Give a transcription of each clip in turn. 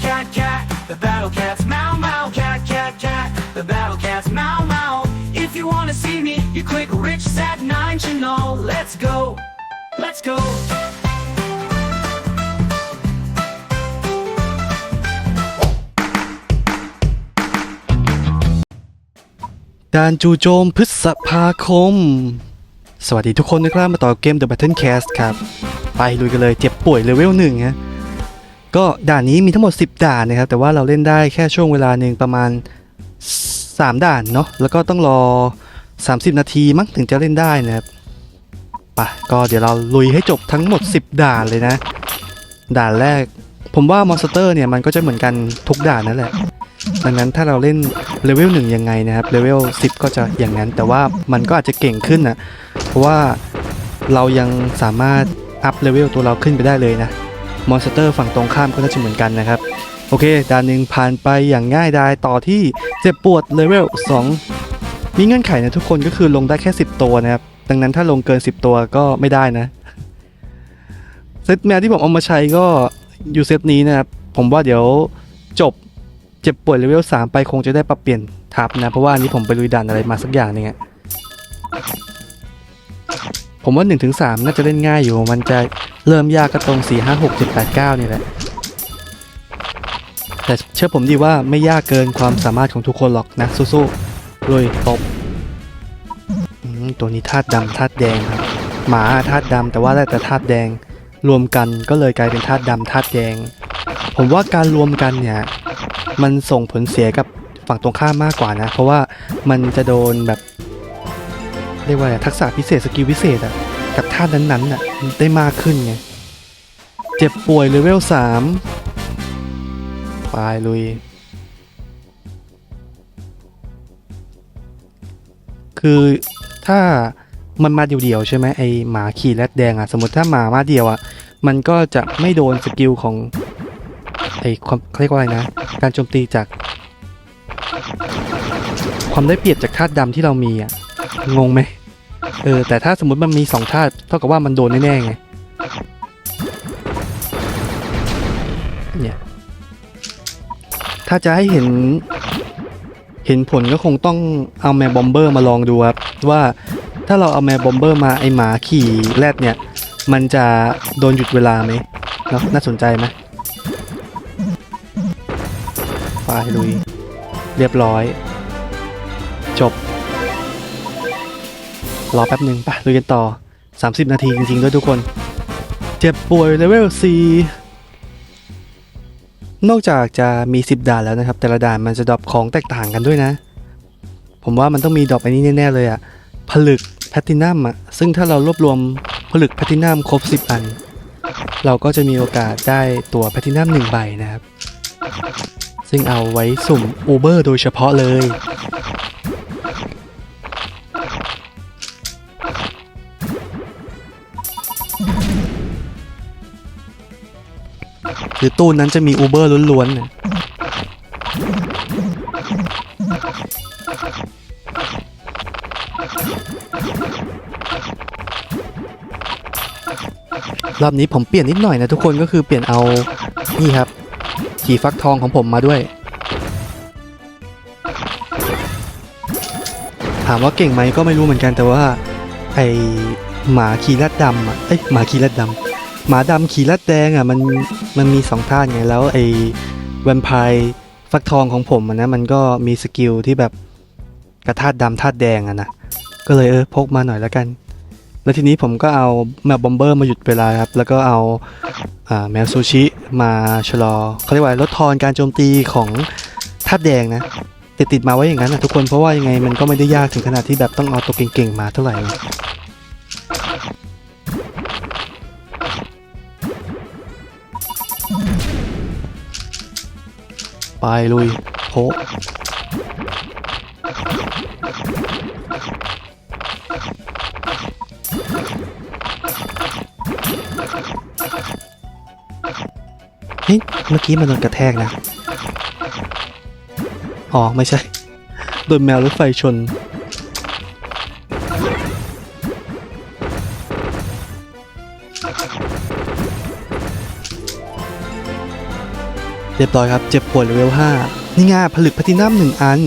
cat, cat, cat. The battle cats meow, meow, cat, cat, cat. The battle cats meow, meow. If you wanna see me, you click Rich Sat 9 channel. Let's go. Let's go. ดานจู่โจมพฤษภาคม สวัสดีทุกคนนะครับ มาต่อเกม The Battle Cast ครับ ไปลุยกันเลยเจ็บป่วยเลเวลหนึ่งฮะ ก็ด่านนี้มีทั้งหมด 10 ด่านนะครับ แต่ว่าเราเล่นได้แค่ช่วงเวลาหนึ่งประมาณ 3 ด่านเนาะแล้วก็ต้องรอ 30 นาทีมั้งถึงจะเล่นได้นะครับไปก็เดี๋ยวเราลุยให้จบทั้งหมด 10 ด่านเลยนะ ด่านแรก ผมว่ามอนสเตอร์เนี่ยมันก็จะเหมือนกันทุกด่านนั่นแหละดังนั้นถ้าเราเล่นเลเวลหนึ่งยังไงนะครับเลเวล10 ก็จะอย่างนั้น แต่ว่ามันก็อาจจะเก่งขึ้นนะเพราะว่าเรายังสามารถอัพเลเวลตัวเราขึ้นไปได้เลยนะ มอนสเตอร์ฝั่งตรงข้ามก็น่าจะเหมือนกันนะครับ โอเคด่านหนึ่งผ่านไปอย่างง่ายดายต่อที่เจ็บปวดเลเวล2มีเงื่อนไขนะทุกคนก็คือลงได้แค่ 10 ตัวนะครับ ดังนั้นถ้าลงเกิน 10 ตัวก็ไม่ได้นะเซตแมวที่ผมเอามาใช้ก็อยู่เซตนี้นะครับ ผมว่าเดี๋ยวจบเจ็บปวยเลเวล3ไปคงจะได้ปรับเปลี่ยนทับนะ เพราะว่าอันนี้ผมไปลุยด่านอะไรมาสักอย่างนึงอะ ผมว่า 1-3ถึงน่าจะเล่นง่ายอยู่ มันจะเริ่มยากก็ตรง 4 5 6 7 8 9 นี่แหละ แต่เชื่อผมดีว่าไม่ยากเกินความสามารถของทุกคนหรอกนะ สู้ๆลุยตบตัวนี้ธาตุดำธาตุแดงครับ หมาธาตุดำแต่ว่าได้แต่ธาตุแดงรวมกันก็เลยกลายเป็นธาตุดำธาตุแดง ผมว่าการรวมกันเนี่ย มันส่งผลเสียกับฝั่งตรงข้ามมากกว่านะ เพราะว่ามันจะโดนแบบ เรียกว่าทักษะพิเศษสกิลพิเศษอะกับท่านั้นๆอะได้มากขึ้นไง เจ็บป่วยเลเวลสามไปลุย คือถ้ามันมาเดี่ยวๆใช่ไหมไอหมาขี่แรดแดงอะสมมติถ้าหมามาเดียวอะมันก็จะไม่โดนสกิลของไอความเขาเรียกว่าอะไรนะ การโจมตีจาก ความได้เปรียบจากธาตุดำที่เรามีอะ งงไหมเออแต่ถ้าสมมติมันมีสองธาตุเท่ากับว่ามันโดนแน่ๆไงเนี่ยถ้าจะให้เห็นเห็นผลก็คงต้องเอาแมบอมเบอร์มาลองดูครับว่าถ้าเราเอาแมบอมเบอร์มาไอหมาขี่แรดเนี่ย มันจะโดนหยุดเวลาไหมเนาะน่าสนใจไหมไปลุยเรียบร้อย จบ รอแป๊บหนึ่งไปลุยกันต่อ 30 นาทีจริงๆด้วยทุกคน เจ็บป่วยเลเวล 4 นอกจากจะมี 10 ด่านแล้วนะครับ แต่ละด่านมันจะดรอปของแตกต่างกันด้วยนะ ผมว่ามันต้องมีดรอปอันนี้แน่ๆเลยอะผลึกแพตตินัมอะซึ่งถ้าเรารวบรวมผลึกแพตตินัมครบ 10 อัน เราก็จะมีโอกาสได้ตัวแพตตินัม1ใบนะครับ ซึ่งเอาไว้สุ่ม Uber โดยเฉพาะเลย หรือตู้นั้นจะมี Uber ล้วนๆน่ะรอบนี้ผมเปลี่ยนนิดหน่อยนะทุกคนก็คือเปลี่ยนเอา นี่ครับ ขี่ฟักทองของผมมาด้วย ถามว่าเก่งไหมก็ไม่รู้เหมือนกันแต่ว่า ไอหมาขี่ลัดดำอะ เอ้ยหมาขี่ลัดดำ หมาดำขี่ลัดแดงอะมันมันมีสองท่าไงแล้วไอ้แวมไพร์ฟักทองของผมอะนะมันก็มีสกิลที่แบบกระธาตุดำธาตแดงอะนะก็เลยเออพกมาหน่อยแล้วกัน แล้วทีนี้ผมก็เอาแมวบอมเบอร์มาหยุดเวลาครับแล้วก็เอาอ่าแมวซูชิมาชะลอเขาเรียกว่าลดทอนการโจมตีของธาตแดงนะติดติดมาไว้อย่างนั้นนะทุกคนเพราะว่ายังไงมันก็ไม่ได้ยากถึงขนาดที่แบบต้องเอาตัวเก่งๆมาเท่าไหร่ ไปลุยโผเฮ้ยเมื่อกี้มันโดนกระแทกนะ อ๋อ ไม่ใช่ โดนแมวรถไฟชน เรียบร้อยครับเจ็บปวดเลเวล5นี่ไงผลึกแพลตินัมหนึ่งอัน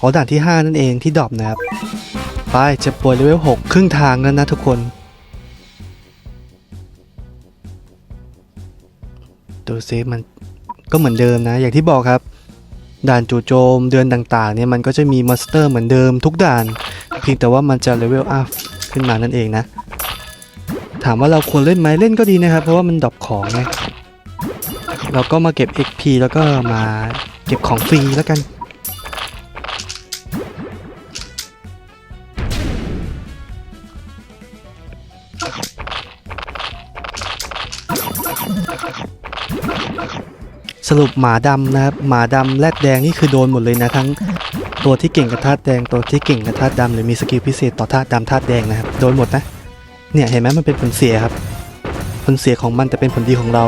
อ๋อด่านที่ 5 นั่นเองที่ดรอปนะครับ ไปเจ็บปวดเลเวล6ครึ่งทางแล้วนะทุกคนดูซิมันก็เหมือนเดิมนะ อย่างที่บอกครับด่านจู่โจมเดือนต่างๆเนี่ยมันก็จะมีมอนสเตอร์เหมือนเดิมทุกด่าน เพียงแต่ว่ามันจะเลเวลอัพขึ้นมานั่นเองนะ ถามว่าเราควรเล่นไหมเล่นก็ดีนะครับ เพราะว่ามันดรอปของไง เราก็มาเก็บ XP แล้วก็มาเก็บของฟรีแล้วกัน สรุปหมาดำนะครับ หมาดำแรดแดงนี่คือโดนหมดเลยนะทั้งตัวที่เก่งกับธาตุแดงตัวที่เก่งกับธาตุดำหรือมีสกิลพิเศษต่อธาตุดำธาตุแดงนะครับโดนหมดนะ เนี่ยเห็นไหมมันเป็นผลเสียครับ ผลเสียของมันแต่เป็นผลดีของเรา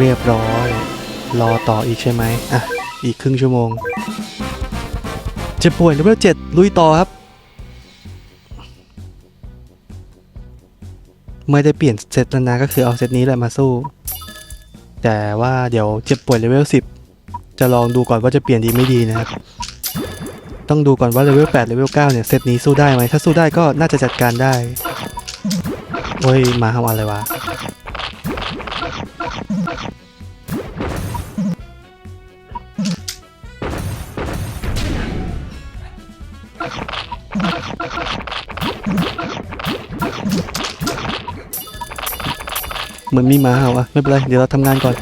เรียบร้อย รอต่ออีกใช่ไหมอะ อีกครึ่งชั่วโมง เจะป่วยเลเวลเจ็ดลุยต่อครับ ไม่ได้เปลี่ยนเซตแล้วนะก็คือเอาเซตนี้แหละมาสู้ แต่ว่าเดี๋ยวเจ็บป่วยเลเวล10จะลองดูก่อนว่าจะเปลี่ยนดีไม่ดีนะครับต้องดูก่อนว่าเลเวล8เลเวล9เนี่ยเซตนี้สู้ได้ไหมถ้าสู้ได้ก็น่าจะจัดการได้ โอ้ยมาทำอะไรวะ เหมือนมีหมาเห่าอะไม่เป็นไร เดี๋ยวเราทำงานก่อน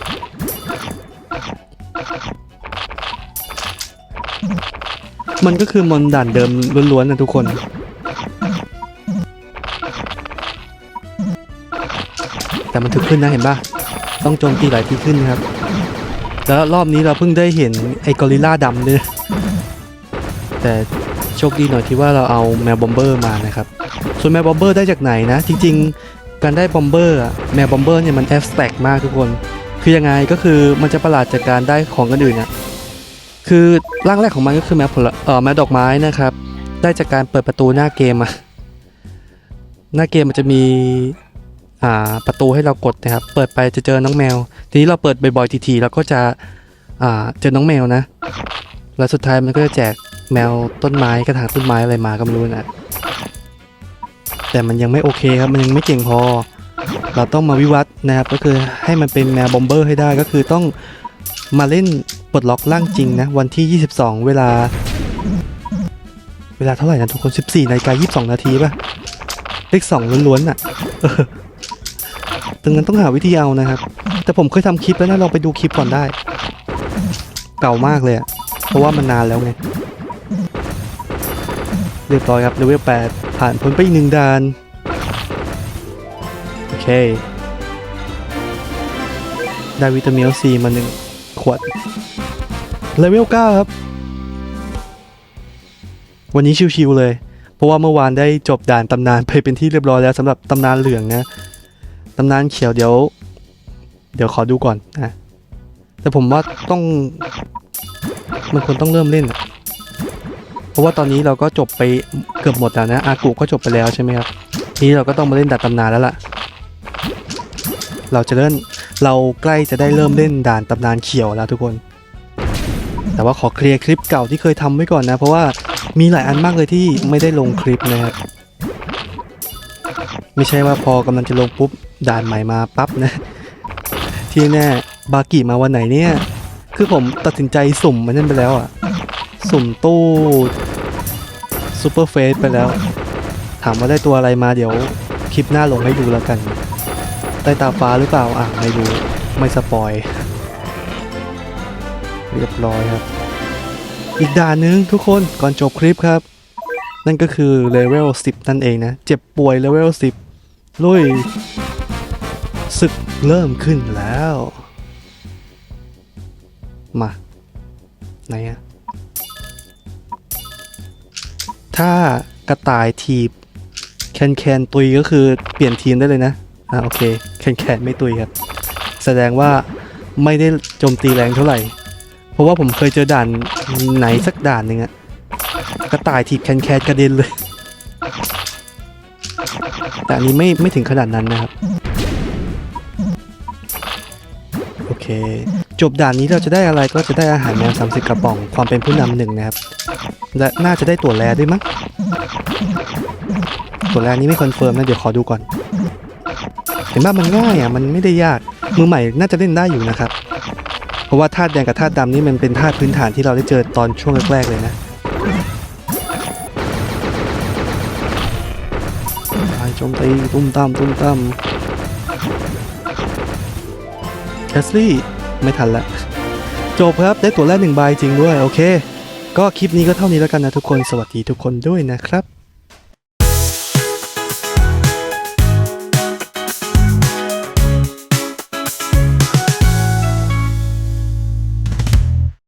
มันก็คือมอนด่านเดิมล้วนๆนะทุกคน แต่มันถึกขึ้นนะเห็นปะต้องโจมตีหลายทีขึ้นครับ แล้วรอบนี้เราเพิ่งได้เห็นไอ้กอริลลาดำด้วยแต่โชคดีหน่อยที่ว่าเราเอาแมวบอมเบอร์มานะครับ ส่วนแมวบอมเบอร์ได้จากไหนนะ จริง ๆ การได้บอมเบอร์อะแมวบอมเบอร์เนี่ยมันแอฟแต็กมากทุกคน คือยังไงก็คือมันจะประหลาดจากการได้ของกันอื่นอะคือร่างแรกของมันก็คือแมวผลเอ่อแมวดอกไม้นะครับ ได้จากการเปิดประตูหน้าเกมอะหน้าเกมมันจะมีอ่าประตูให้เรากดนะครับ เปิดไปจะเจอน้องแมว ทีนี้เราเปิดบ่อยๆทีๆเราก็จะอ่าเจอน้องแมวนะ แล้วสุดท้ายมันก็จะแจกแมวต้นไม้กระถางต้นไม้อะไรมาก็ไม่รู้นะ แต่มันยังไม่โอเคครับมันยังไม่เก่งพอ เราต้องมาวิวัฒนะครับก็คือให้มันเป็นแมวบอมเบอร์ให้ได้ก็คือต้องมาเล่นปลดล็อกร่างจริงนะวันที่ 22 เวลา เวลาเท่าไหร่นะทุกคน 14นาฬิกา22 นาทีป่ะเลข2ล้วนๆน่ะดังนั้นต้องหาวิธีเอานะครับ แต่ผมเคยทำคลิปแล้วนะลองไปดูคลิปก่อนได้ เก่ามากเลยอะเพราะว่ามันนานแล้วไงเรียบร้อยครับเลเวล8 ผ่านพ้นไปอีกหนึ่งด่าน โอเค ได้วิตามินซีมาหนึ่งขวด เลเวล 9 ครับ วันนี้ชิวๆเลย เพราะว่าเมื่อวานได้จบด่านตำนานไปเป็นที่เรียบร้อยแล้วสำหรับตำนานเหลืองนะ ตำนานเขียวเดี๋ยว เดี๋ยวขอดูก่อนนะ แต่ผมว่าต้อง มันควรต้องเริ่มเล่นอะ เพราะว่าตอนนี้เราก็จบไปเกือบหมดแล้วนะอากูก็จบไปแล้วใช่ไหมครับทีนี้เราก็ต้องมาเล่นด่านตำนานแล้วล่ะ เราจะเล่นเราใกล้จะได้เริ่มเล่นด่านตำนานเขียวแล้วทุกคน แต่ว่าขอเคลียร์คลิปเก่าที่เคยทำไว้ก่อนนะ เพราะว่ามีหลายอันมากเลยที่ไม่ได้ลงคลิปนะครับไม่ใช่ว่าพอกำลังจะลงปุ๊บด่านใหม่มาปั๊บนะ ที่แน่บากิมาวันไหนเนี่ย คือผมตัดสินใจสุ่มมันนั่นไปแล้วอะ สุ่มตู้ซูเปอร์เฟสไปแล้ว ถามว่าได้ตัวอะไรมาเดี๋ยวคลิปหน้าลงให้ดูแล้วกันใต้ตาฟ้าหรือเปล่าอะไม่ดูไม่สปอย เรียบร้อยครับ อีกด่านหนึงทุกคนก่อนจบคลิปครับ นั่นก็คือเลเวล10 นั่นเองนะ เจ็บป่วยเลเวล10 ลุยศึกเริ่มขึ้นแล้ว มา ไหนอะ ถ้ากระต่ายทีบแคนแคนตุยก็คือเปลี่ยนทีมได้เลยนะ อ่าโอเคแคนแคนไม่ตุยครับ แสดงว่าไม่ได้โจมตีแรงเท่าไหร่ เพราะว่าผมเคยเจอด่านไหนสักด่านหนึ่งอะกระต่ายทีบแคนแคนกระเด็นเลย แต่อันนี้ไม่ไม่ถึงขนาดนั้นนะครับ โอเค จบด่านนี้เราจะได้อะไรก็จะได้อาหารแมว30 กระป๋องความเป็นผู้นำหนึ่งนะครับ และน่าจะได้ตัวแลด้วยมั้งตัวแลนี้ไม่คอนเฟิร์มนะ เดี๋ยวขอดูก่อน เห็นว่ามันง่ายอะ มันไม่ได้ยาก มือใหม่น่าจะเล่นได้อยู่นะครับ เพราะว่าธาตุแดงกับธาตุดำนี่มันเป็นธาตุพื้นฐานที่เราได้เจอตอนช่วงแรกๆเลยนะไปโจมตีตุ้มตามตุ้มตามแคสลี่ไม่ทันละจบครับ ได้ตัวแรกหนึ่งใบจริงด้วย โอเค ก็คลิปนี้ก็เท่านี้แล้วกันนะทุกคนสวัสดีทุกคนด้วยนะครับ